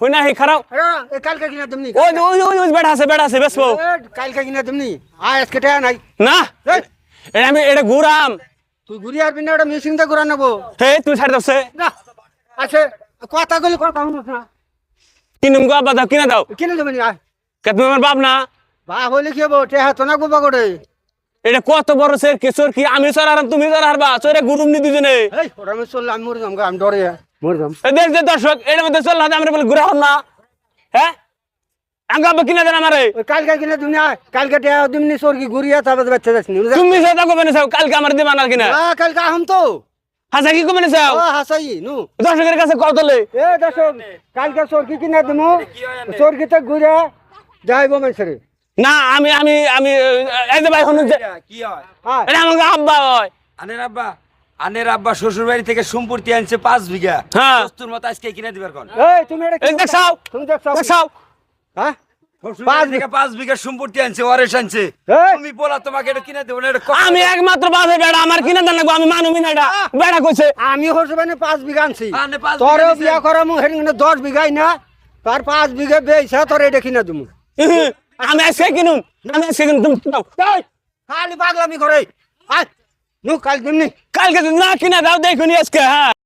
হই না হে খারাপ এ কালকে কিনা তুমি ওই ওই ওই ওই বেড়া আছে বেড়া আছে বেসবো কালকে কিনা তুমি আয় আজকে টাকা নাই না এটা আমি এটা ঘুরাম তুই ঘুরি আর বিনা ওটা মেশিন দিয়ে ঘুরা নেব হে তুই ছাড় দছে না আছে কথা গুলি কথা শুনুস না কিনুম গো আব্বা দাও কিনা দাও কিনে দেবেন আয় কে তুমি আমার বাপ না বা হলে কি হব টেহা তো না গোবা করে এটা কত বড় সে কিশোর কি আমি সর আর তুমি সর হারবা সরে গুরুম নি দুজনে এই ওরা আমি চললাম মরে যাম গো, আমি ডরে মরে যাম দেখ যে দর্শক এর মধ্যে চল না আমরা বলে ঘুরা হল না হ্যাঁ আঙ্গা কিনা দেন আমারে কালকে কিনা তুমি কালকে তুমি সরকি ঘুরিয়া তারপরে বাচ্চা যাচ্ছি তুমি সেটা কবে চাও কালকে আমার দিবা না কিনা কালকে আহম তো হাসা কি কবে না ও হাসাই নু দর্শকের কাছে কত লে এ দর্শক কালকে সরকি কিনা দিমু সরকিতে ঘুরে যাইব মানুষের না আমি আমি আমি এই যে ভাই হনু কি হয় হ্যাঁ এটা আব্বা হয় আনের আব্বা আনের আব্বা শ্বশুর বাড়ি থেকে সম্পত্তি আনছে পাঁচ বিঘা। হ্যাঁ। দস্তুর মতো আজকে কিনে দিবার কোন এই তুমি এটা তুমি দেখছাও দেখছাও হ্যাঁ? পাঁচ বাড়ি পাঁচ বিঘা সম্পত্তি আনছে ওয়ারেস আনছে। তুমি বলা তোমাকে এটা কিনে দেবো না এটা আমি একমাত্র বাসে বেড়া আমার কিনা দেন লাগবো আমি মানুমি না এটা। বেড়া কইছে। আমি হচ্ছে পাঁচ বিঘা আনছি। তোর বিঘা। বিয়া করা মু হেন দশ বিঘাই না তার পাঁচ বিঘা বেইছা তোর এটা কিনা তুমি আমি আজকে কিনুম আমি আজকে তুমি। খালি পাগলামি করে। আয়। নু কাল দিমনি কালকে যদি না কিনা দাও দেখুনি আজকে হ্যাঁ